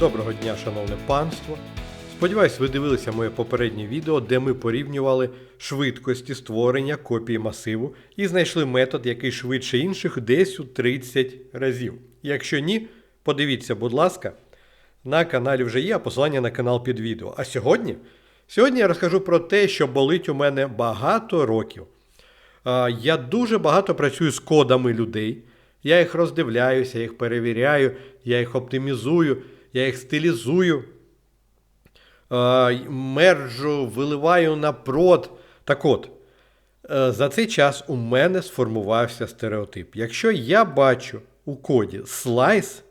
Доброго дня, шановне панство. Сподіваюсь, ви дивилися моє попереднє відео, де ми порівнювали швидкості створення копії масиву і знайшли метод, який швидше інших десь у 30 разів. Якщо ні, подивіться, будь ласка, на каналі вже є, а посилання на канал під відео. А сьогодні? Сьогодні я розкажу про те, що болить у мене багато років. Я дуже багато працюю з кодами людей. Я їх роздивляюся, їх перевіряю, я їх оптимізую, я їх стилізую, а, мержу, виливаю на прод. Так от, е, за цей час у мене сформувався стереотип. Якщо я бачу у коді слайс,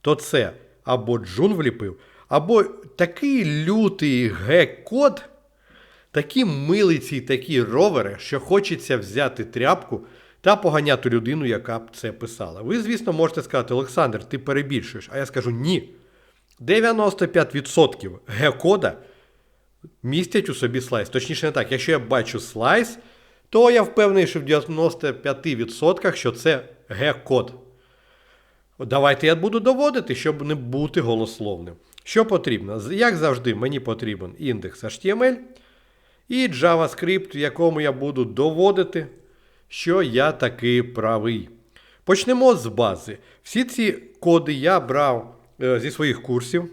то це або джун вліпив, або такий лютий гек-код, такі милиці такі ровери, що хочеться взяти тряпку та поганяти людину, яка б це писала. Ви, звісно, можете сказати, Олександр, ти перебільшуєш. А я скажу ні. 95% Г-кода містять у собі слайс. Точніше, не так. Якщо я бачу слайс, то я впевнений, що в 95% що це Г-код. Давайте я буду доводити, щоб не бути голословним. Що потрібно? Як завжди, мені потрібен індекс HTML і JavaScript, в якому я буду доводити, що я таки правий. Почнемо з бази. Всі ці коди я брав зі своїх курсів,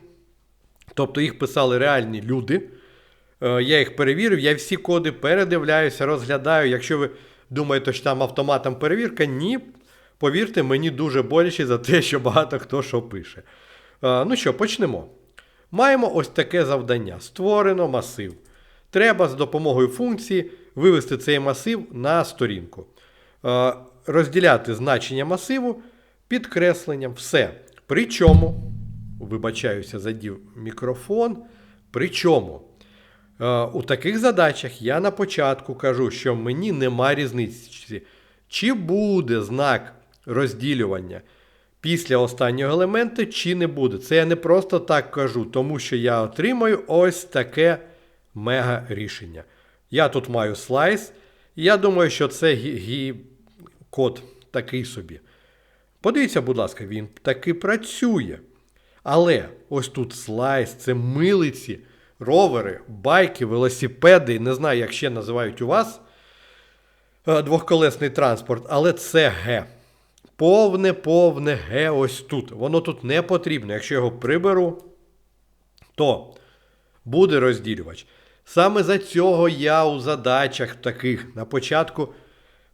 тобто їх писали реальні люди. Е, Я їх перевірив, я всі коди передивляюся, розглядаю. Якщо ви думаєте, що там автоматом перевірка, ні. Повірте, мені дуже боляче за те, що багато хто що пише. Е, Ну що, почнемо. Маємо ось таке завдання: створено масив. Треба з допомогою функції вивести цей масив на сторінку. Е, Розділяти значення масиву підкресленням. Все. Причому, вибачаюся, задів мікрофон. Причому Е, У таких задачах я на початку кажу, що мені нема різниці, чи буде знак розділювання після останнього елемента, чи не буде. Це я не просто так кажу, тому що я отримаю ось таке мега рішення. Я тут маю слайс, і я думаю, що це код такий собі. Подивіться, будь ласка, він таки працює. Але ось тут слайс, це милиці, ровери, байки, велосипеди, не знаю, як ще називають у вас е, двохколесний транспорт, але це Г. Повне, повне Г ось тут. Воно тут не потрібно. Якщо його приберу, то буде розділювач. Саме за цього я у задачах таких на початку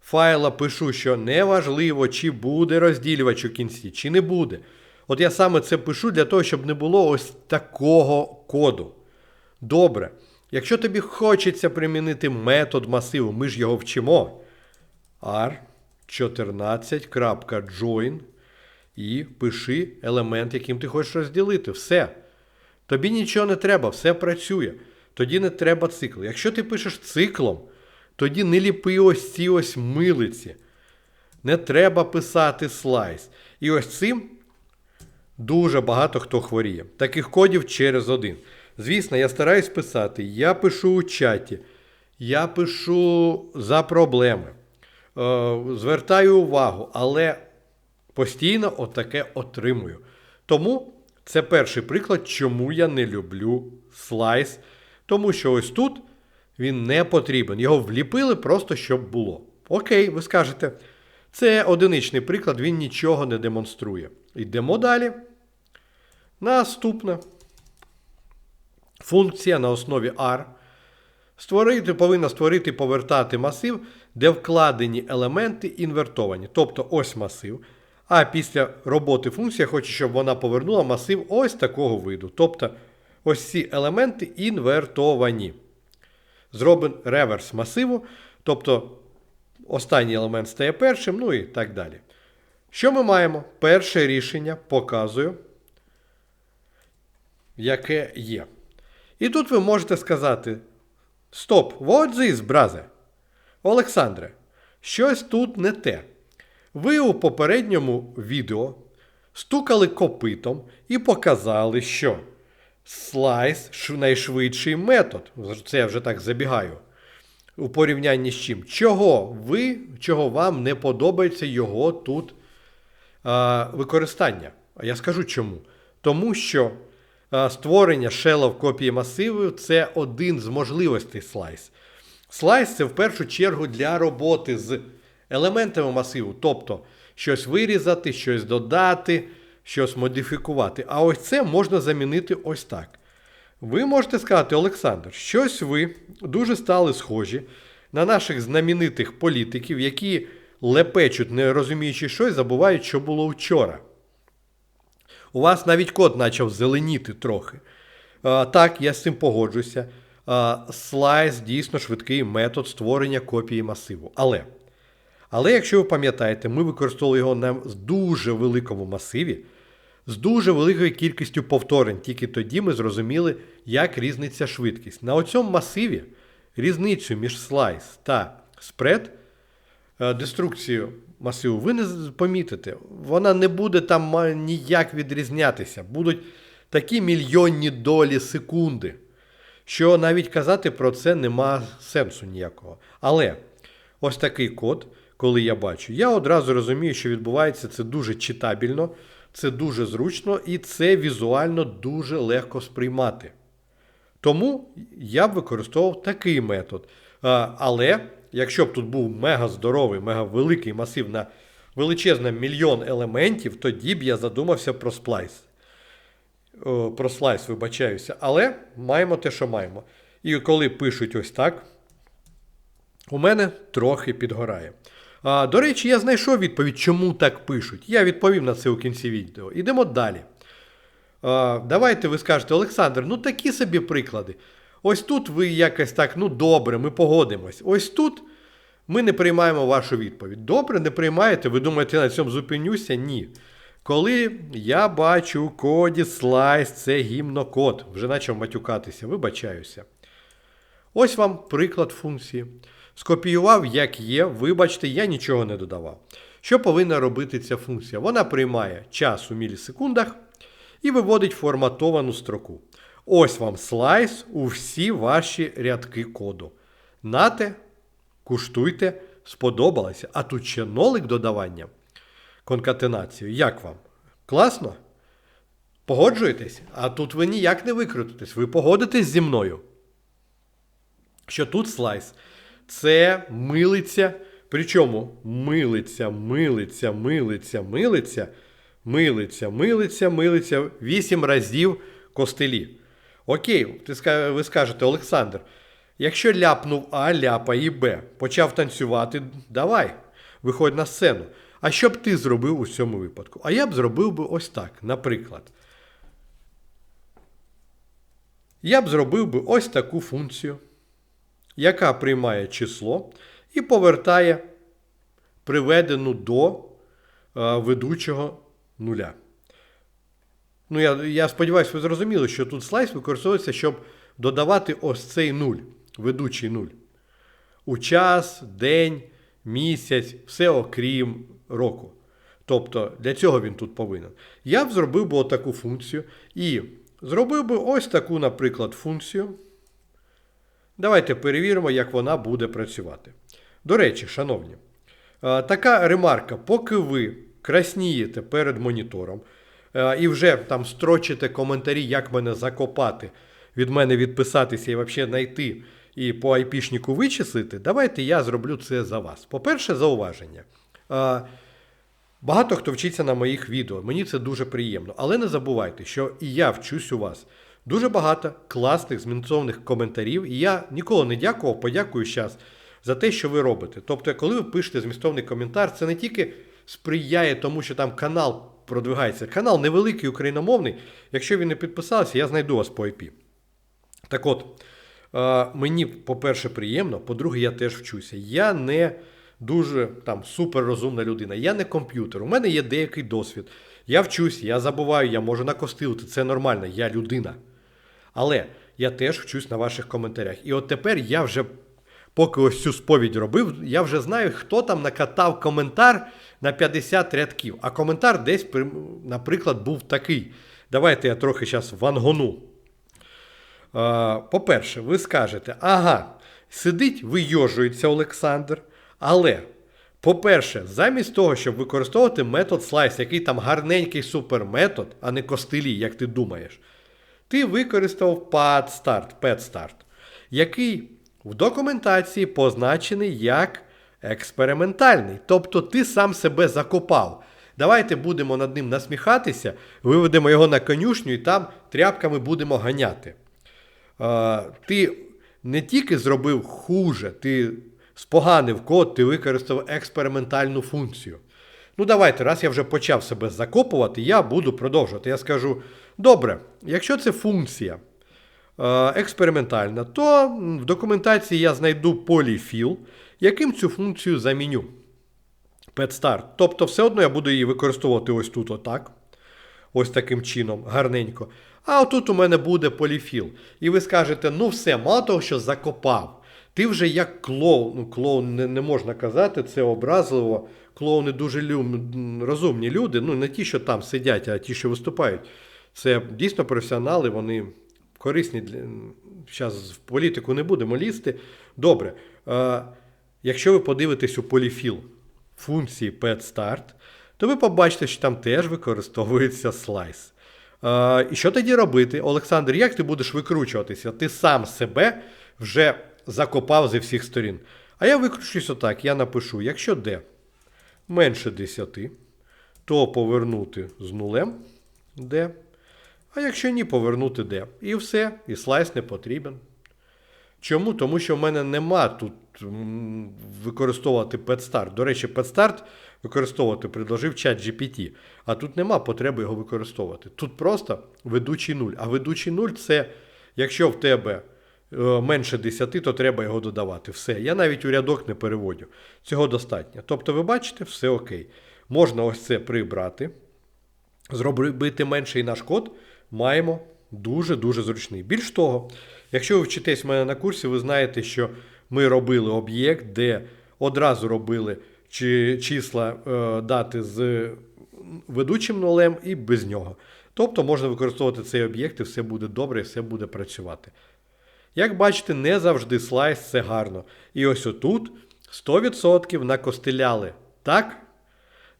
файла пишу, що неважливо, чи буде розділювач у кінці, чи не буде. От я саме це пишу для того, щоб не було ось такого коду. Добре. Якщо тобі хочеться примінити метод масиву, ми ж його вчимо. R14.join і пиши елемент, яким ти хочеш розділити. Все. Тобі нічого не треба, все працює. Тоді не треба цикл. Якщо ти пишеш циклом, тоді не ліпи ось ці ось милиці. Не треба писати слайс. І ось цим дуже багато хто хворіє. Таких кодів через один. Звісно, я стараюсь писати. Я пишу у чаті, я пишу за проблеми. Е, звертаю увагу, але постійно отаке отримую. Тому це перший приклад, чому я не люблю слайс. Тому що ось тут він не потрібен. Його вліпили просто, щоб було. Окей, ви скажете, це одиничний приклад, він нічого не демонструє. Йдемо далі. Наступна функція на основі R. Створити повинна створити повертати масив, де вкладені елементи інвертовані. Тобто ось масив. А після роботи функції я хочу, щоб вона повернула масив ось такого виду. Тобто ось ці елементи інвертовані. Зробен реверс масиву. Тобто останній елемент стає першим, ну і так далі. Що ми маємо? Перше рішення показую, яке є. І тут ви можете сказати: Стоп, what this, бразе? Олександре, щось тут не те. Ви у попередньому відео стукали копитом і показали, що слайс найшвидший метод. Це я вже так забігаю. У порівнянні з чим? Чого ви, чого вам не подобається його тут а, використання? А я скажу чому. Тому що створення шелов копії масиву це один з можливостей слайс. Слайс це в першу чергу для роботи з елементами масиву, тобто щось вирізати, щось додати, щось модифікувати. А ось це можна замінити ось так. Ви можете сказати, Олександр, щось ви дуже стали схожі на наших знаменитих політиків, які лепечуть, не розуміючи щось, забувають, що було вчора. У вас навіть код почав зеленіти трохи. Так, я з цим погоджуся. Слайс дійсно швидкий метод створення копії масиву. Але, але якщо ви пам'ятаєте, ми використовували його на дуже великому масиві, з дуже великою кількістю повторень. Тільки тоді ми зрозуміли, як різниця швидкість. На оцьому масиві різницю між слайс та спред е, деструкцію масиву ви не помітите. Вона не буде там ніяк відрізнятися. Будуть такі мільйонні долі секунди, що навіть казати про це нема сенсу ніякого. Але ось такий код, коли я бачу, я одразу розумію, що відбувається це дуже читабельно, це дуже зручно і це візуально дуже легко сприймати. Тому я б використовував такий метод. Але якщо б тут був мега здоровий, мега великий масив на величезний мільйон елементів, тоді б я задумався про сплайс. О, Про слайс, вибачаюся. Але маємо те, що маємо. І коли пишуть ось так, у мене трохи підгорає. А, до речі, я знайшов відповідь, чому так пишуть. Я відповім на це у кінці відео. Ідемо далі. А, давайте ви скажете, Олександр, ну такі собі приклади. Ось тут ви якось так, ну добре, ми погодимось. Ось тут ми не приймаємо вашу відповідь. Добре, не приймаєте, ви думаєте, я на цьому зупинюся? Ні. Коли я бачу у коді слайс, це гімнокод, вже почав матюкатися, вибачаюся. Ось вам приклад функції. Скопіював, як є, вибачте, я нічого не додавав. Що повинна робити ця функція? Вона приймає час у мілісекундах і виводить форматовану строку. Ось вам слайс у всі ваші рядки коду. Нате, куштуйте, сподобалося. А тут ще нолик додавання, конкатенацію. Як вам? Класно? Погоджуєтесь? А тут ви ніяк не викрутитесь. Ви погодитесь зі мною що тут слайс це милиця. Причому милиця, милиця, милиця, милиця, милиця, милиця, милиця вісім разів костелі. Окей, ви скажете, Олександр, якщо ляпнув А, ляпа і Б, почав танцювати, давай, виходь на сцену. А що б ти зробив у цьому випадку? А я б зробив би ось так, наприклад. Я б зробив би ось таку функцію яка приймає число і повертає приведену до е, ведучого нуля. Ну, я, я сподіваюся, ви зрозуміли, що тут слайс використовується, щоб додавати ось цей нуль, ведучий нуль. У час, день, місяць, все окрім року. Тобто для цього він тут повинен. Я б зробив би отаку функцію і зробив би ось таку, наприклад, функцію. Давайте перевіримо, як вона буде працювати. До речі, шановні, е, така ремарка, поки ви краснієте перед монітором і вже там строчите коментарі, як мене закопати, від мене відписатися і взагалі знайти і по айпішнику вичислити, давайте я зроблю це за вас. По-перше, зауваження. Е, Багато хто вчиться на моїх відео, мені це дуже приємно. Але не забувайте, що і я вчусь у вас. Дуже багато класних змінцовних коментарів, і я ніколи не дякував, подякую зараз за те, що ви робите. Тобто, коли ви пишете змістовний коментар, це не тільки сприяє тому, що там канал продвигається. Канал невеликий україномовний. Якщо ви не підписалися, я знайду вас по IP. Так от, е, мені, по-перше, приємно, по-друге, я теж вчуся. Я не дуже там суперрозумна людина, я не комп'ютер. У мене є деякий досвід. Я вчусь, я забуваю, я можу накостилити. Це нормально, я людина. Але я теж вчусь на ваших коментарях. І от тепер я вже, поки ось цю сповідь робив, я вже знаю, хто там накатав коментар на 50 рядків. А коментар десь, наприклад, був такий. Давайте я трохи зараз вангону. По-перше, ви скажете, ага, сидить, вийожується Олександр, але, по-перше, замість того, щоб використовувати метод слайс, який там гарненький суперметод, а не костилі, як ти думаєш, Ти використав PadStart, PadStart, який в документації позначений як експериментальний. Тобто ти сам себе закопав. Давайте будемо над ним насміхатися, виведемо його на конюшню і там тряпками будемо ганяти. Е, ти не тільки зробив хуже, ти споганив код, ти використав експериментальну функцію. Ну, давайте, раз я вже почав себе закопувати, я буду продовжувати. Я скажу: добре, якщо це функція експериментальна, то в документації я знайду поліфіл, яким цю функцію заміню. PetStart. Тобто, все одно я буду її використовувати ось тут, отак. Ось таким чином, гарненько. А отут у мене буде поліфіл. І ви скажете, ну все, мало того, що закопав. Ти вже як клоун. Ну, клоун не, не можна казати, це образливо. Клоуни дуже лю... розумні люди. Ну, не ті, що там сидять, а ті, що виступають. Це дійсно професіонали, вони корисні. Зараз в політику не будемо лізти. Добре. Якщо ви подивитесь у поліфіл функції PetStart, то ви побачите, що там теж використовується слайс. І що тоді робити? Олександр, як ти будеш викручуватися? Ти сам себе вже закопав зі всіх сторін. А я викручусь отак, я напишу, якщо d менше 10, то повернути з нулем d. А якщо ні, повернути d. І все, і слайс не потрібен. Чому? Тому що в мене нема тут використовувати PetStart. До речі, PetStart використовувати предложив чат GPT, а тут нема потреби його використовувати. Тут просто ведучий нуль. А ведучий нуль це якщо в тебе е, менше 10, то треба його додавати. Все. Я навіть у рядок не переводю. Цього достатньо. Тобто, ви бачите, все окей. Можна ось це прибрати, зробити менший наш код, маємо дуже-дуже зручний. Більш того, якщо ви вчитесь в мене на курсі, ви знаєте, що ми робили об'єкт, де одразу робили чи числа е, дати з ведучим нулем і без нього. Тобто можна використовувати цей об'єкт, і все буде добре, і все буде працювати. Як бачите, не завжди слайс це гарно. І ось отут 100% накостеляли так,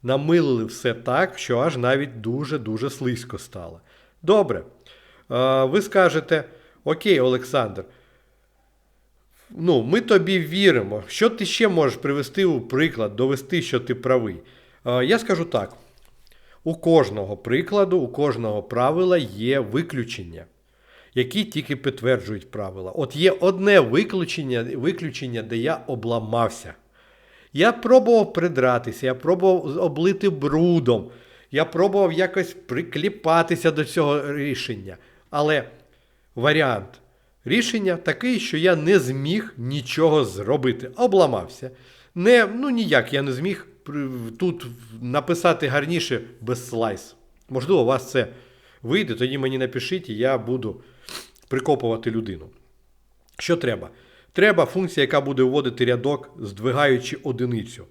намилили все так, що аж навіть дуже-дуже слизько стало. Добре. Е, Ви скажете, окей, Олександр, ну, ми тобі віримо. Що ти ще можеш привести у приклад, довести, що ти правий? Е, Я скажу так: у кожного прикладу, у кожного правила є виключення, які тільки підтверджують правила. От є одне виключення, виключення, де я обламався. Я пробував придратися, я пробував облити брудом, я пробував якось прикліпатися до цього рішення. Але варіант рішення такий, що я не зміг нічого зробити. Обламався. Не, Ну ніяк я не зміг тут написати гарніше без слайс. Можливо, у вас це вийде, тоді мені напишіть, і я буду прикопувати людину. Що треба? Треба функція, яка буде вводити рядок, здвигаючи одиницю.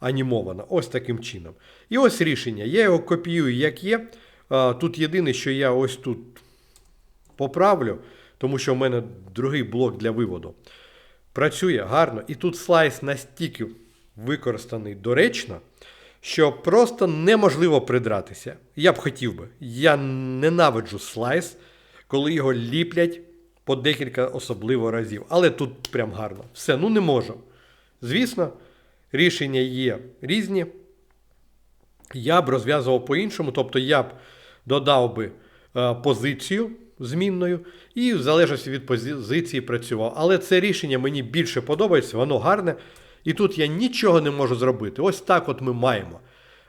Анімована. Ось таким чином. І ось рішення. Я його копіюю, як є. Тут єдине, що я ось тут поправлю, тому що в мене другий блок для виводу. Працює гарно. І тут слайс настільки використаний доречно, що просто неможливо придратися. Я б хотів би. Я ненавиджу слайс, коли його ліплять по декілька особливо разів. Але тут прям гарно. Все, ну не можу. Звісно, рішення є різні. Я б розв'язував по-іншому, тобто я б додав би е, позицію змінною і в залежності від позиції працював. Але це рішення мені більше подобається, воно гарне. І тут я нічого не можу зробити. Ось так от ми маємо.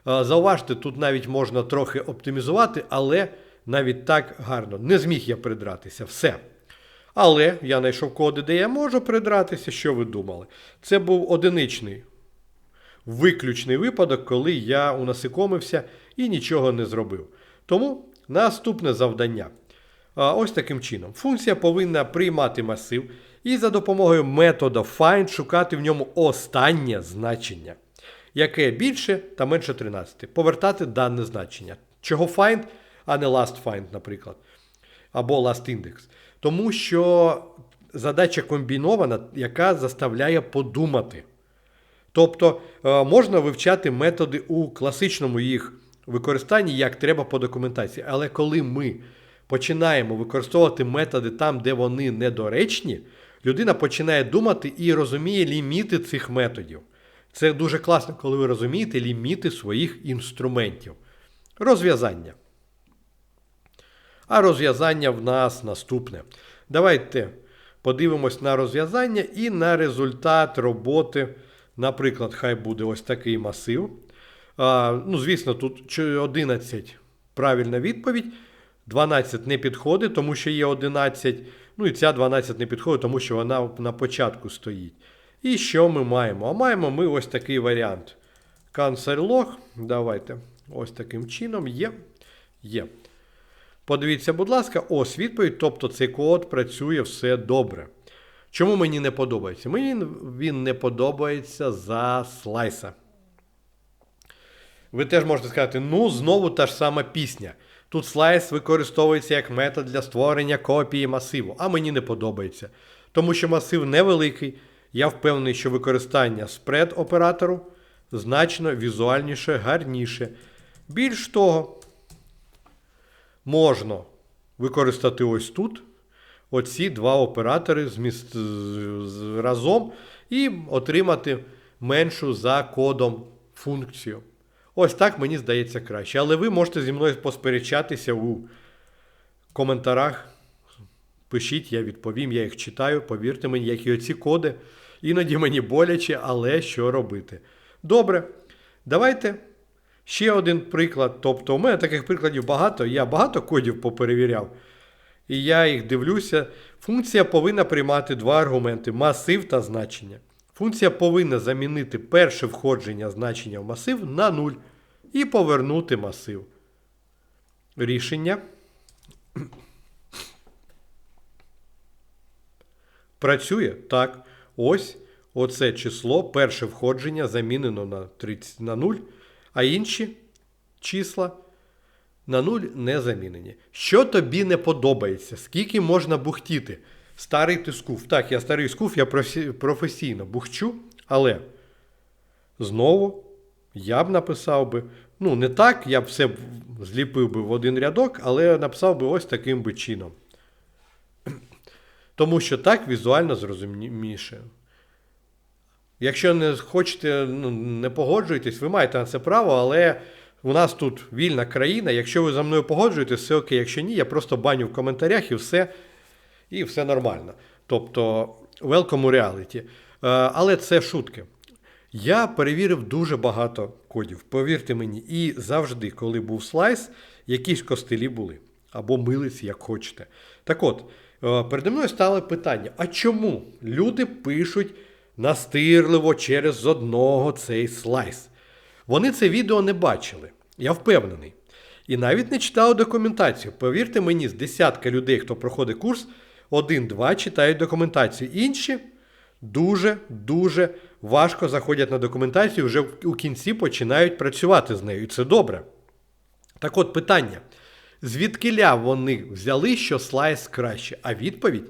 Зауважте, тут навіть можна трохи оптимізувати, але навіть так гарно. Не зміг я придратися. Все. Але я знайшов коди, де я можу придратися, що ви думали. Це був одиничний виключний випадок, коли я унасикомився і нічого не зробив. Тому наступне завдання. Ось таким чином. Функція повинна приймати масив і за допомогою метода find шукати в ньому останнє значення, яке більше та менше 13. Повертати дане значення. Чого find, а не last find, наприклад. Або last index. Тому що задача комбінована, яка заставляє подумати. Тобто можна вивчати методи у класичному їх використанні, як треба по документації. Але коли ми починаємо використовувати методи там, де вони недоречні, людина починає думати і розуміє ліміти цих методів. Це дуже класно, коли ви розумієте ліміти своїх інструментів. Розв'язання. А розв'язання в нас наступне. Давайте подивимось на розв'язання і на результат роботи. Наприклад, хай буде ось такий масив. А, ну, Звісно, тут 11 правильна відповідь. 12 не підходить, тому що є 11. Ну і ця 12 не підходить, тому що вона на початку стоїть. І що ми маємо? А маємо ми ось такий варіант. Cancel log. Давайте. Ось таким чином є. Є. Подивіться, будь ласка, ось відповідь. Тобто цей код працює все добре. Чому мені не подобається? Мені він не подобається за слайса. Ви теж можете сказати, ну, знову та ж сама пісня. Тут слайс використовується як метод для створення копії масиву, а мені не подобається. Тому що масив невеликий, я впевнений, що використання спред оператору значно візуальніше, гарніше. Більш того, можна використати ось тут оці два оператори зміст... разом і отримати меншу за кодом функцію. Ось так мені здається краще. Але ви можете зі мною посперечатися у коментарях. Пишіть, я відповім, я їх читаю. Повірте мені, які оці коди. Іноді мені боляче, але що робити? Добре, давайте ще один приклад. Тобто, у мене таких прикладів багато. Я багато кодів поперевіряв. І я їх дивлюся. Функція повинна приймати два аргументи: масив та значення. Функція повинна замінити перше входження значення в масив на 0 і повернути масив. Рішення. Працює так. Ось оце число, перше входження замінено на 30 на 0, а інші числа на 0 не замінені. Що тобі не подобається? Скільки можна бухтіти? Старий ти скуф. Так, я старий скуф, я професійно бухчу, але знову я б написав би, ну, не так, я б все зліпив би в один рядок, але написав би ось таким би чином. Тому що так візуально зрозуміше. Якщо не хочете, ну, не погоджуєтесь, ви маєте на це право, але у нас тут вільна країна. Якщо ви за мною погоджуєтесь, все окей. Якщо ні, я просто баню в коментарях і все, і все нормально. Тобто, welcome у reality. Е, Але це шутки. Я перевірив дуже багато кодів, повірте мені, і завжди, коли був слайс, якісь костелі були. Або милиці, як хочете. Так от, е, передо мною стало питання: а чому люди пишуть настирливо через одного цей слайс? Вони це відео не бачили, я впевнений. І навіть не читали документацію. Повірте мені, з десятка людей, хто проходить курс, один-два читають документацію. Інші дуже-дуже важко заходять на документацію, вже у кінці починають працювати з нею. І це добре. Так от питання. Звідкиля вони взяли, що слайс краще? А відповідь: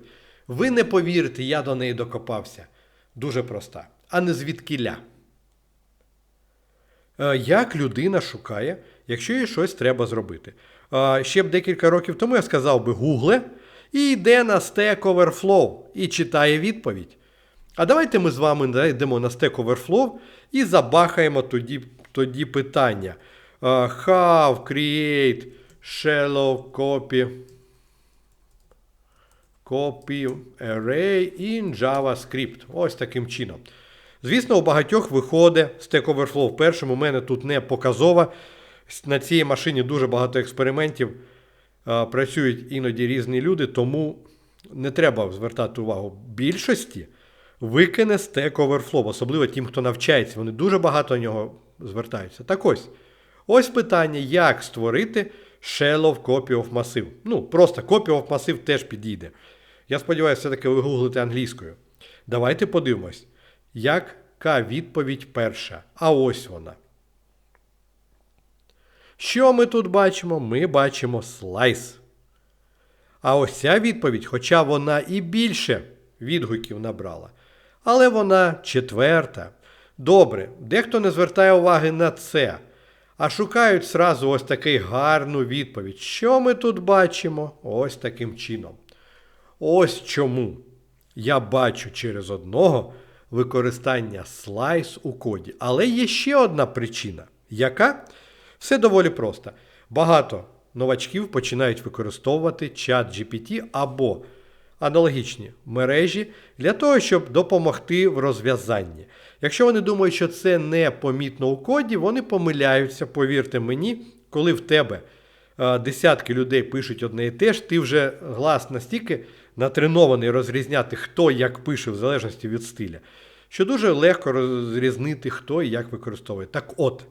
ви не повірите, я до неї докопався. Дуже проста. А не звідкиля. Е, Як людина шукає, якщо їй щось треба зробити. Е, Ще б декілька років тому я сказав би гугле і йде на Stack Overflow і читає відповідь. А давайте ми з вами йдемо на Stack Overflow і забахаємо тоді, тоді питання. Е, How create shallow copy copy array in JavaScript. Ось таким чином. Звісно, у багатьох виходить Stack Overflow. В першому у мене тут не показова. На цій машині дуже багато експериментів. Працюють іноді різні люди, тому не треба звертати увагу. Більшості викине Stack Overflow, особливо тим, хто навчається. Вони дуже багато на нього звертаються. Так ось. Ось питання, як створити shallow copy of massive. Ну, просто copy of massive теж підійде. Я сподіваюся, все-таки ви гуглите англійською. Давайте подивимось, яка відповідь перша. А ось вона. Що ми тут бачимо? Ми бачимо слайс. А ось ця відповідь, хоча вона і більше відгуків набрала, але вона четверта. Добре, дехто не звертає уваги на це. а шукають сразу ось таку гарну відповідь. Що ми тут бачимо? Ось таким чином. Ось чому я бачу через одного використання слайс у коді. Але є ще одна причина. Яка? Все доволі просто. Багато новачків починають використовувати чат GPT або аналогічні мережі для того, щоб допомогти в розв'язанні. Якщо вони думають, що це не помітно у коді, вони помиляються, повірте мені, коли в тебе е, десятки людей пишуть одне і те ж, ти вже глас настільки натренований розрізняти, хто як пише, в залежності від стиля, що дуже легко розрізнити, хто і як використовує. Так от,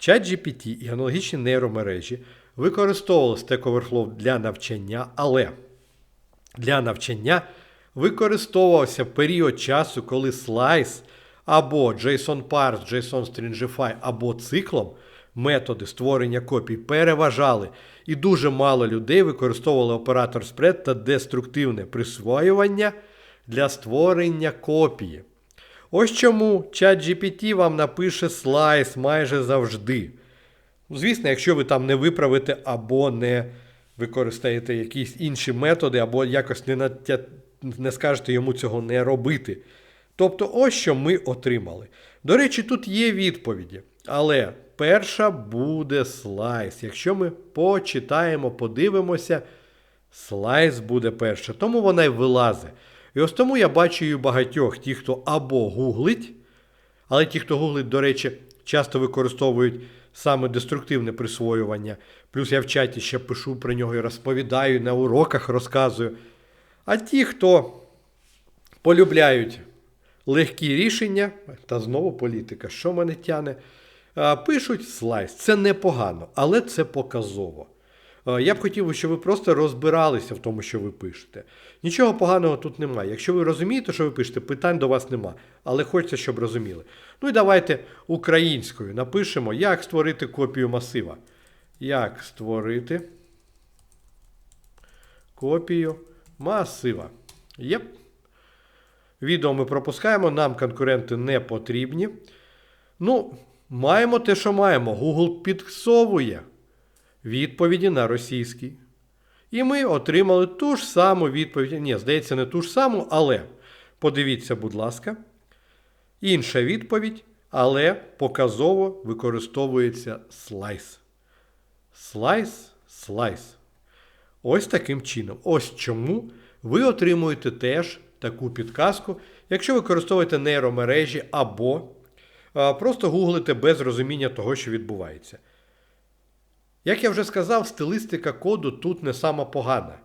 ChatGPT і аналогічні нейромережі використовували Stack Overflow для навчання, але для навчання використовувався період часу, коли слайс або JSON Parse, JSON Stringify або циклом методи створення копій переважали, і дуже мало людей використовували оператор spread та деструктивне присвоювання для створення копії. Ось чому ChatGPT вам напише слайс майже завжди. Звісно, якщо ви там не виправите або не використаєте якісь інші методи, або якось не, натя... не скажете йому цього не робити. Тобто, ось що ми отримали. До речі, тут є відповіді. Але перша буде слайс. Якщо ми почитаємо, подивимося, слайс буде перша. Тому вона й вилазить. І ось тому я бачу і багатьох ті, хто або гуглить, але ті, хто гуглить, до речі, часто використовують саме деструктивне присвоювання. Плюс я в чаті ще пишу про нього і розповідаю, на уроках розказую. А ті, хто полюбляють легкі рішення, та знову політика, що мене тяне, пишуть слайс. Це непогано, але це показово. А, Я б хотів, щоб ви просто розбиралися в тому, що ви пишете. Нічого поганого тут немає. Якщо ви розумієте, що ви пишете, питань до вас нема. Але хочеться, щоб розуміли. Ну і давайте українською напишемо, як створити копію масива. Як створити копію масива. Єп. Відео ми пропускаємо, нам конкуренти не потрібні. Ну, маємо те, що маємо. Google підсовує відповіді на російський. І ми отримали ту ж саму відповідь. Ні, здається, не ту ж саму, але подивіться, будь ласка. Інша відповідь, але показово використовується слайс. Слайс, слайс. Ось таким чином. Ось чому ви отримуєте теж таку підказку, якщо використовуєте нейромережі або просто гуглите без розуміння того, що відбувається. Як я вже сказав, стилистика коду тут не сама погана.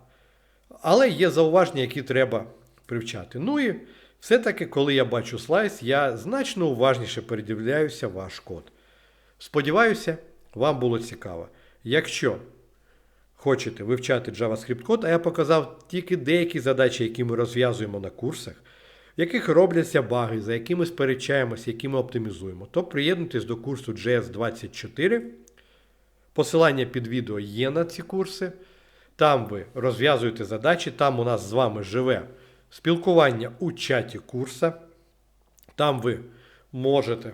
Але є зауваження, які треба привчати. Ну і все-таки, коли я бачу слайс, я значно уважніше передивляюся ваш код. Сподіваюся, вам було цікаво. Якщо хочете вивчати JavaScript код, а я показав тільки деякі задачі, які ми розв'язуємо на курсах, в яких робляться баги, за якими сперечаємося, які ми оптимізуємо, то приєднуйтесь до курсу JS24. Посилання під відео є на ці курси. Там ви розв'язуєте задачі, там у нас з вами живе спілкування у чаті курса. Там ви можете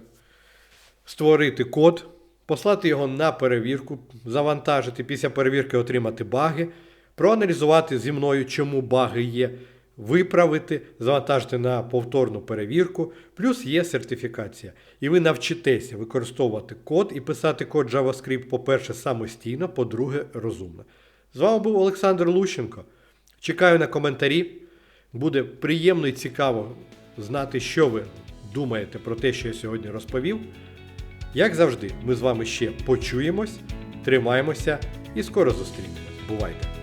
створити код, послати його на перевірку, завантажити, після перевірки отримати баги, проаналізувати зі мною, чому баги є, виправити, завантажити на повторну перевірку, плюс є сертифікація. І ви навчитеся використовувати код і писати код JavaScript, по-перше, самостійно, по-друге, розумно. З вами був Олександр Лущенко. Чекаю на коментарі. Буде приємно і цікаво знати, що ви думаєте про те, що я сьогодні розповів. Як завжди, ми з вами ще почуємось, тримаємося і скоро зустрінемось. Бувайте!